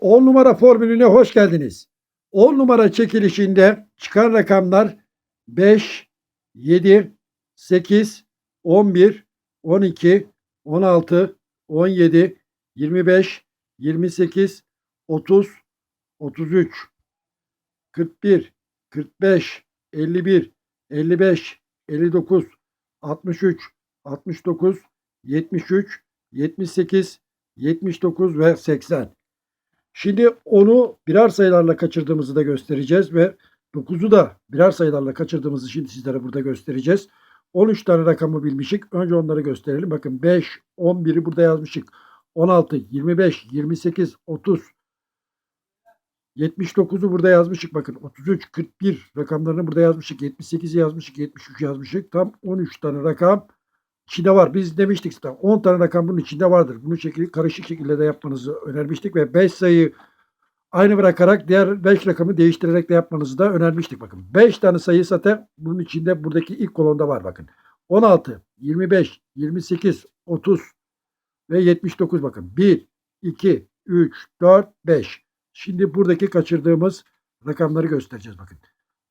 10 numara formülüne hoş geldiniz. 10 numara çekilişinde çıkan rakamlar 5, 7, 8, 11, 12, 16, 17, 25, 28, 30, 33, 41, 45, 51, 55, 59, 63, 69, 73, 78, 79 ve 80. Şimdi onu birer sayılarla kaçırdığımızı da göstereceğiz ve 9'u da birer sayılarla kaçırdığımızı şimdi sizlere burada göstereceğiz. 13 tane rakamı bilmişik. Önce onları gösterelim. Bakın 5, 11'i burada yazmışık. 16, 25, 28, 30, 79'u burada yazmışık. Bakın 33, 41 rakamlarını burada yazmışık. 78'i yazmışık. 73 yazmışık. Tam 13 tane rakam içinde var. Biz demiştik zaten 10 tane rakam bunun içinde vardır. Bunu şekilde karışık şekilde de yapmanızı önermiştik ve 5 sayı aynı bırakarak diğer 5 rakamı değiştirerek de yapmanızı da önermiştik. Bakın 5 tane sayı zaten bunun içinde buradaki ilk kolonda var bakın. 16, 25, 28, 30 ve 79 bakın. 1, 2, 3, 4, 5. Şimdi buradaki kaçırdığımız rakamları göstereceğiz bakın.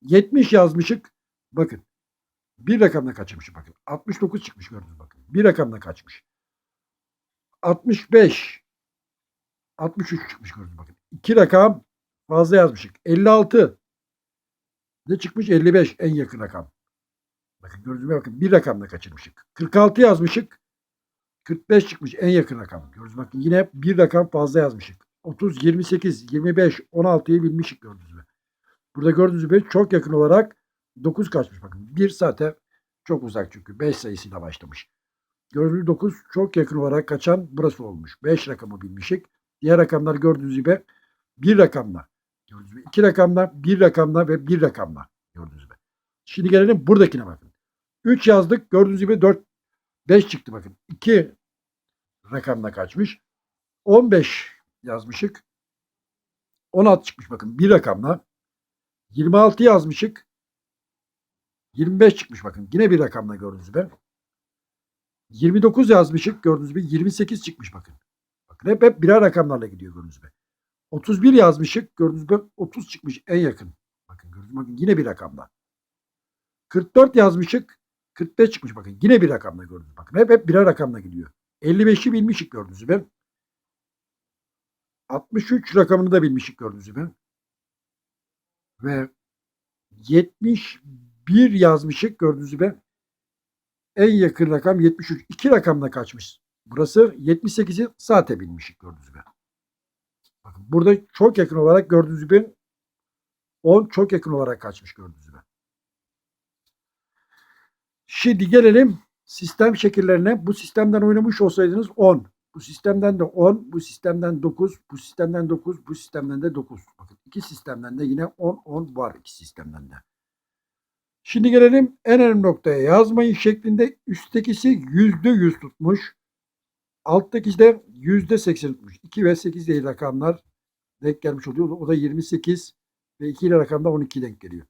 70 yazmışık. Bakın. Bir rakamla kaçırmışım bakın. 69 çıkmış gördünüz bakın. Bir rakamla kaçmış. 65 63 çıkmış gördünüz bakın. İki rakam fazla yazmışık. 56 ne çıkmış? 55 en yakın rakam. Bakın gördüğünüz mü bakın bir rakamla kaçırmışık. 46 yazmışık. 45 çıkmış en yakın rakam. Gördünüz bakın yine bir rakam fazla yazmışık. 30, 28, 25, 16'yı bilmişik gördünüz mü? Burada gördüğünüz gibi çok yakın olarak 9 kaçmış bakın. 1 zaten çok uzak çünkü 5 sayısıyla başlamış. Gördüğünüz 9 çok yakın olarak kaçan burası olmuş. 5 rakamı bilmişik. Diğer rakamlar gördüğünüz gibi bir rakamla. Gördüğünüz gibi iki rakamla, bir rakamla ve bir rakamla. Gördüğünüz gibi. Şimdi gelelim buradakine bakın. 3 yazdık. Gördüğünüz gibi 4, 5 çıktı bakın. 2 rakamla kaçmış. 15 yazmışık. 16 çıkmış bakın bir rakamla. 26 yazmışık. 25 çıkmış bakın. Yine bir rakamla gördüğünüz gibi. 29 yazmışık gördüğünüz gibi. 28 çıkmış bakın. Bakın hep, hep birer rakamlarla gidiyor gördüğünüz gibi. 31 yazmışık gördüğünüz gibi. 30 çıkmış en yakın. Bakın gördüğünüz gibi. Bakın yine bir rakamla. 44 yazmışık. 45 çıkmış bakın. Yine bir rakamla gördüğünüz gibi. Bakın hep, hep birer rakamla gidiyor. 55'i bilmişik gördüğünüz gibi. 63 rakamını da bilmişik gördüğünüz gibi. Ve 71 yazmışık gördüğünüz gibi. En yakın rakam 73. İki rakamla kaçmış. Burası 78'i zaten bilmişik gördüğünüz gibi. Bakın burada çok yakın olarak gördüğünüz gibi 10 çok yakın olarak kaçmış gördüğünüz gibi. Şimdi gelelim sistem şekillerine. Bu sistemden oynamış olsaydınız 10. Bu sistemden de 10, bu sistemden 9, bu sistemden 9, bu sistemden de 9. Bakın iki sistemden de yine 10, 10 var iki sistemden de. Şimdi gelelim en önemli noktaya. Yazmayın şeklinde üsttekisi %100 tutmuş. Alttakisi de %80 tutmuş. 2 ve 8 değil rakamlar denk gelmiş oluyor. O da 28 ve 2 ile rakamda 12 denk geliyor.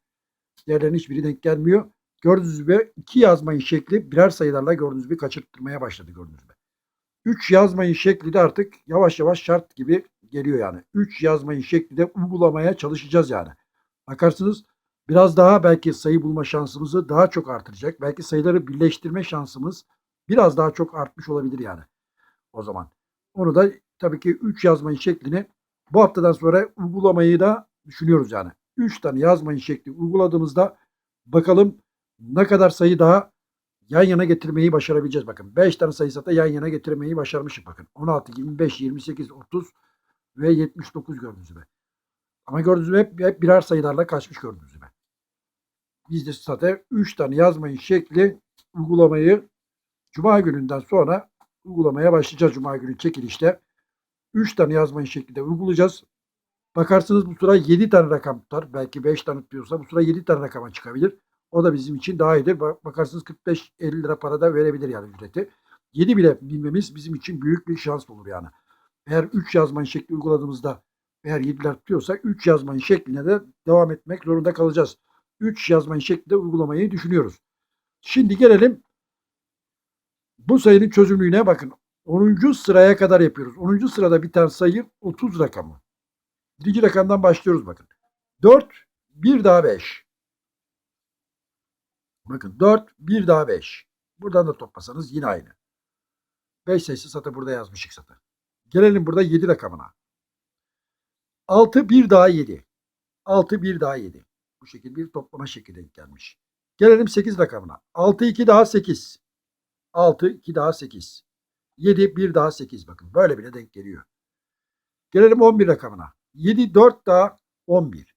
Diğerlerinin hiçbiri denk gelmiyor. Gördüğünüz gibi 2 yazmayın şekli birer sayılarla gördüğünüz gibi kaçırttırmaya başladı gördüğünüz gibi. 3 yazmayın şekli de artık yavaş yavaş şart gibi geliyor yani. 3 yazmayın şekli de uygulamaya çalışacağız yani. Bakarsınız biraz daha belki sayı bulma şansımızı daha çok artıracak. Belki sayıları birleştirme şansımız biraz daha çok artmış olabilir yani. O zaman. Onu da tabii ki 3 yazmayın şeklini bu haftadan sonra uygulamayı da düşünüyoruz yani. 3 tane yazmayın şekli uyguladığımızda bakalım ne kadar sayı daha yan yana getirmeyi başarabileceğiz. Bakın 5 tane sayısı da yan yana getirmeyi başarmışız. Bakın 16, 25, 28, 30 ve 79 gördüğünüz gibi. Ama gördüğünüz gibi hep, hep birer sayılarla kaçmış gördüğünüz gibi. Biz de zaten 3 tane yazmayın şekli uygulamayı Cuma gününden sonra uygulamaya başlayacağız. Cuma günü çekilişte. 3 tane yazmayın şeklinde uygulayacağız. Bakarsınız bu sıra 7 tane rakam tutar. Belki 5 tane tutuyorsa bu sıra 7 tane rakama çıkabilir. O da bizim için daha iyidir. Bakarsınız 45-50 lira para da verebilir yani ücreti. 7 bile bilmemiz bizim için büyük bir şans olur yani. Eğer 3 yazmayın şekli uyguladığımızda eğer 7'ler tutuyorsa 3 yazmayın şekline de devam etmek zorunda kalacağız. 3 yazmayın şeklinde uygulamayı düşünüyoruz. Şimdi gelelim bu sayının çözümlüğüne bakın. 10. sıraya kadar yapıyoruz. 10. sırada bir tane sayı 30 rakamı. Birinci rakamdan başlıyoruz bakın. 4, bir daha 5. Bakın 4, bir daha 5. Buradan da toplasanız yine aynı. 5 sayısı zaten burada yazmışık zaten. Gelelim burada 7 rakamına. 6, bir daha 7. 6, bir daha 7. Bu şekilde bir toplama şekli denk gelmiş. Gelelim 8 rakamına. 6, 2 daha 8. 6, 2 daha 8. 7, 1 daha 8. Bakın böyle bile denk geliyor. Gelelim 11 rakamına. 7, 4 daha 11.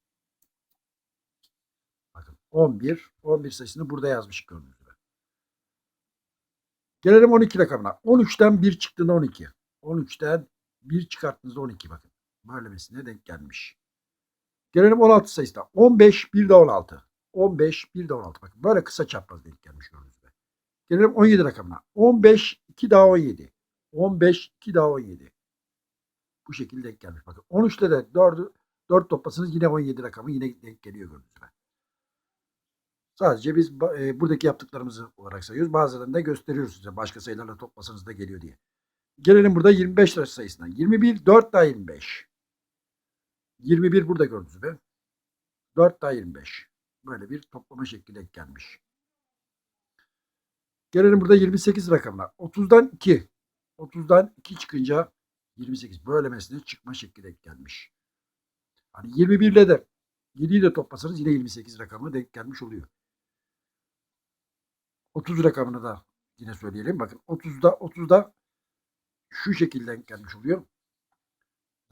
Bakın 11. 11 sayısını burada yazmış gördüğünüz gibi. Gelelim 12 rakamına. 13'ten 1 çıktığında 12. 13'ten 1 çıkarttığınızda 12 bakın. Böylemesine denk gelmiş. Gelelim 16 sayısına. 15, 1 de 16. 15, 1 de 16. Bakın böyle kısa çapraz denk gelmiş gördüğünüz. Gelelim 17 rakamına. 15, 2 daha 17. 15, 2 daha 17. Bu şekilde denk gelmiş. Bakın 13'te de 4'ü 4 toplasanız yine 17 rakamı yine denk geliyor gördüğünüz. Sadece biz e, buradaki yaptıklarımızı olarak sayıyoruz. Bazılarını da gösteriyoruz size. Başka sayılarla toplasanız da geliyor diye. Gelelim burada 25 sayısına. 21, 4 daha 25. 21 burada gördüğünüz gibi. 4 daha 25. Böyle bir toplama şekli gelmiş. Gelelim burada 28 rakamına. 30'dan 2. 30'dan 2 çıkınca 28. Böylemesine çıkma şekli denk gelmiş. Hani 21 ile de 7 ile toplasanız yine 28 rakamı denk gelmiş oluyor. 30 rakamını da yine söyleyelim. Bakın 30'da 30'da şu şekilde gelmiş oluyor.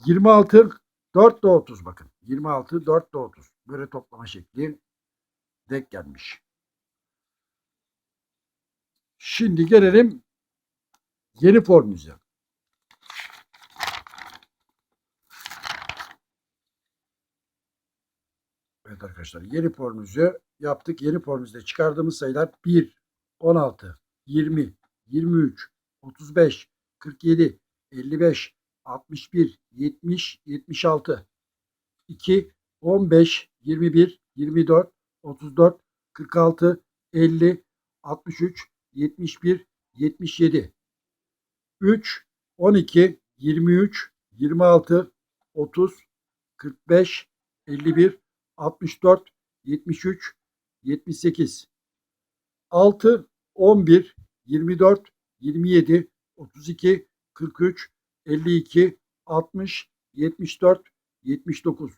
26 4 de 30 bakın. 26 4 de 30. Böyle toplama şekli denk gelmiş. Şimdi gelelim yeni formümüze. Evet arkadaşlar yeni formümüzü yaptık. Yeni formümüzde çıkardığımız sayılar 1, 16, 20, 23, 35, 47, 55, 61, 70, 76, 2, 15, 21, 24, 34, 46, 50, 63, 71, 77, 3, 12, 23, 26, 30, 45, 51, 64, 73, 78, 6, 11, 24, 27, 32, 43, 52, 60, 74, 79,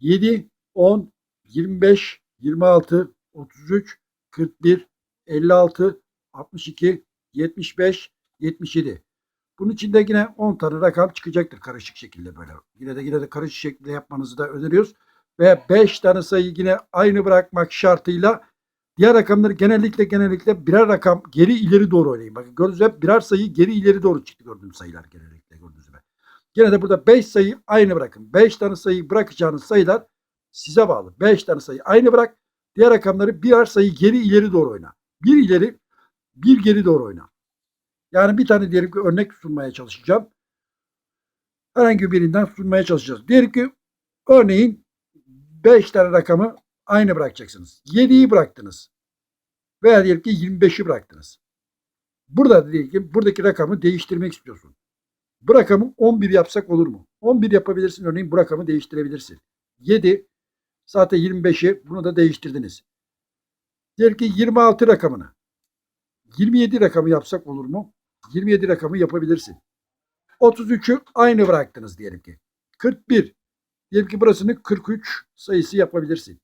7, 10, 25, 26, 33, 41, 56, 62, 75, 77. Bunun içinde yine 10 tane rakam çıkacaktır karışık şekilde böyle. Yine de yine de karışık şekilde yapmanızı da öneriyoruz. Ve 5 tane sayı yine aynı bırakmak şartıyla diğer rakamları genellikle genellikle birer rakam geri ileri doğru oynayın. Bakın gördüğünüz gibi birer sayı geri ileri doğru çıktı gördüğüm sayılar genellikle gördüğünüz gibi. Gene de burada 5 sayı aynı bırakın. 5 tane sayı bırakacağınız sayılar size bağlı. 5 tane sayı aynı bırak. Diğer rakamları birer sayı geri ileri doğru oyna. Bir ileri bir geri doğru oyna. Yani bir tane diyelim ki örnek sunmaya çalışacağım. Herhangi birinden sunmaya çalışacağız. Diyelim ki örneğin 5 tane rakamı aynı bırakacaksınız. 7'yi bıraktınız. Veya diyelim ki 25'i bıraktınız. Burada diyelim ki buradaki rakamı değiştirmek istiyorsun. Bu rakamı 11 yapsak olur mu? 11 yapabilirsin örneğin bu rakamı değiştirebilirsin. 7 zaten 25'i bunu da değiştirdiniz. Diyelim ki 26 rakamını 27 rakamı yapsak olur mu? 27 rakamı yapabilirsin. 33'ü aynı bıraktınız diyelim ki. 41. Diyelim ki burasını 43 sayısı yapabilirsin.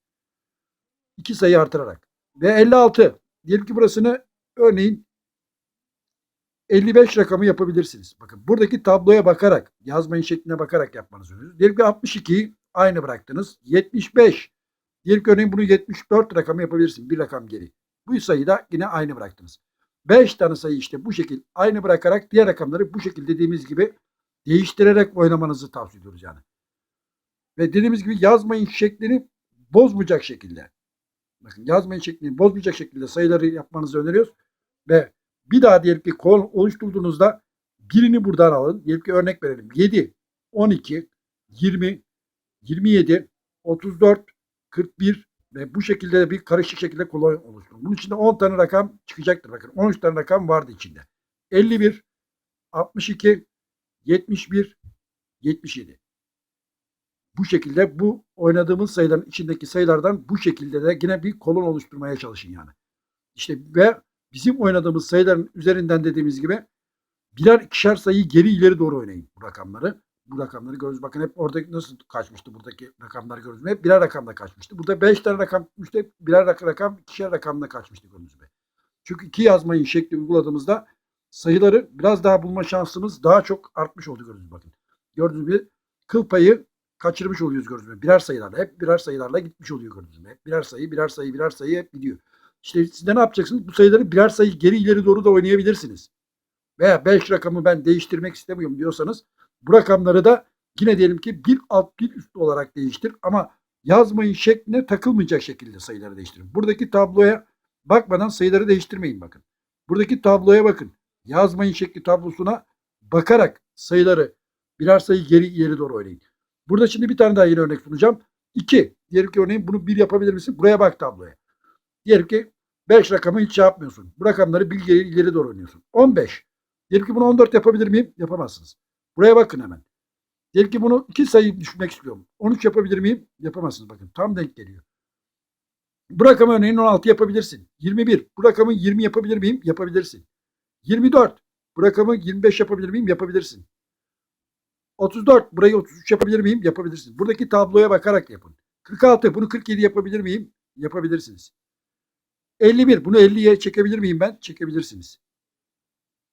2 sayı artırarak. Ve 56. Diyelim ki burasını örneğin 55 rakamı yapabilirsiniz. Bakın buradaki tabloya bakarak, yazmayın şekline bakarak yapmanızı öneriyoruz. Diyelim ki 62'yi aynı bıraktınız. 75. Diyelim ki örneğin bunu 74 rakamı yapabilirsin. Bir rakam geri. Bu sayıyı da yine aynı bıraktınız. 5 tane sayı işte bu şekilde aynı bırakarak diğer rakamları bu şekilde dediğimiz gibi değiştirerek oynamanızı tavsiye ediyoruz yani. Ve dediğimiz gibi yazmayın şeklini bozmayacak şekilde. Bakın yazmayın şeklini bozmayacak şekilde sayıları yapmanızı öneriyoruz. Ve bir daha diyelim ki kol oluşturduğunuzda birini buradan alın. Diyelim ki örnek verelim. 7, 12, 20, 27, 34, 41 ve bu şekilde de bir karışık şekilde kolay oluşturun. Bunun içinde 10 tane rakam çıkacaktır. Bakın 13 tane rakam vardı içinde. 51, 62, 71, 77. bu şekilde bu oynadığımız sayıların içindeki sayılardan bu şekilde de yine bir kolon oluşturmaya çalışın yani. İşte ve bizim oynadığımız sayıların üzerinden dediğimiz gibi birer ikişer sayı geri ileri doğru oynayın bu rakamları. Bu rakamları görüyoruz. Bakın hep orada nasıl kaçmıştı buradaki rakamları görüyoruz. Hep birer rakamda kaçmıştı. Burada beş tane rakam işte hep birer rak- rakam ikişer rakamda kaçmıştı gördüğünüz. Çünkü iki yazmayın şekli uyguladığımızda sayıları biraz daha bulma şansımız daha çok artmış oldu gördüğünüz bakın. Gördüğünüz gibi kıl payı kaçırmış oluyoruz gördüğünüz. Birer sayılarla hep birer sayılarla gitmiş oluyor gördüğünüz. Hep birer sayı, birer sayı, birer sayı hep gidiyor. İşte siz de ne yapacaksınız? Bu sayıları birer sayı geri ileri doğru da oynayabilirsiniz. Veya 5 rakamı ben değiştirmek istemiyorum diyorsanız bu rakamları da yine diyelim ki bir alt bir üst olarak değiştir ama yazmayın şekline takılmayacak şekilde sayıları değiştirin. Buradaki tabloya bakmadan sayıları değiştirmeyin bakın. Buradaki tabloya bakın. Yazmayın şekli tablosuna bakarak sayıları birer sayı geri ileri doğru oynayın. Burada şimdi bir tane daha yeni örnek sunacağım. 2. Diyelim ki örneğin bunu 1 yapabilir misin? Buraya bak tabloya. Diyelim ki 5 rakamı hiç şey yapmıyorsun. Bu rakamları geri ileri doğru oynuyorsun. 15. Diyelim ki bunu 14 yapabilir miyim? Yapamazsınız. Buraya bakın hemen. Diyelim ki bunu iki sayı düşmek istiyorum. 13 yapabilir miyim? Yapamazsınız bakın. Tam denk geliyor. Bu rakamı örneğin 16 yapabilirsin. 21. Bu rakamı 20 yapabilir miyim? Yapabilirsin. 24. Bu rakamı 25 yapabilir miyim? Yapabilirsin. 34. Burayı 33 yapabilir miyim? Yapabilirsin. Buradaki tabloya bakarak yapın. 46. Bunu 47 yapabilir miyim? Yapabilirsiniz. 51. Bunu 50'ye çekebilir miyim ben? Çekebilirsiniz.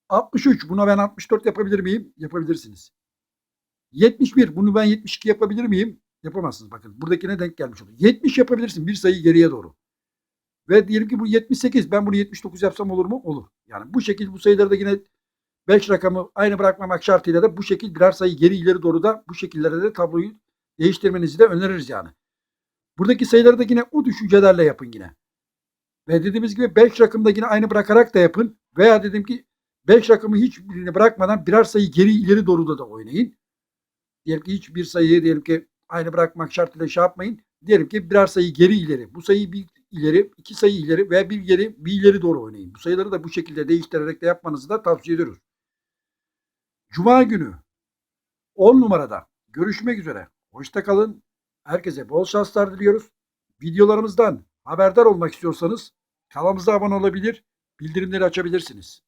63. Buna ben 64 yapabilir miyim? Yapabilirsiniz. 71. Bunu ben 72 yapabilir miyim? Yapamazsınız. Bakın buradakine denk gelmiş oluyor. 70 yapabilirsin. Bir sayı geriye doğru. Ve diyelim ki bu 78. Ben bunu 79 yapsam olur mu? Olur. Yani bu şekilde bu sayıları da yine 5 rakamı aynı bırakmamak şartıyla da bu şekil birer sayı geri ileri doğru da bu şekillerde de tabloyu değiştirmenizi de öneririz yani. Buradaki sayıları da yine o düşüncelerle yapın yine. Ve dediğimiz gibi 5 rakamda yine aynı bırakarak da yapın. Veya dedim ki 5 rakamı hiçbirini bırakmadan birer sayı geri ileri doğruda da oynayın. Diyelim ki hiçbir sayıyı diyelim ki aynı bırakmak şartıyla şey yapmayın. Diyelim ki birer sayı geri ileri. Bu sayıyı bir ileri, iki sayı ileri veya bir geri, bir ileri doğru oynayın. Bu sayıları da bu şekilde değiştirerek de yapmanızı da tavsiye ediyoruz. Cuma günü 10 numarada görüşmek üzere. Hoşça kalın. Herkese bol şanslar diliyoruz. Videolarımızdan haberdar olmak istiyorsanız kanalımıza abone olabilir, bildirimleri açabilirsiniz.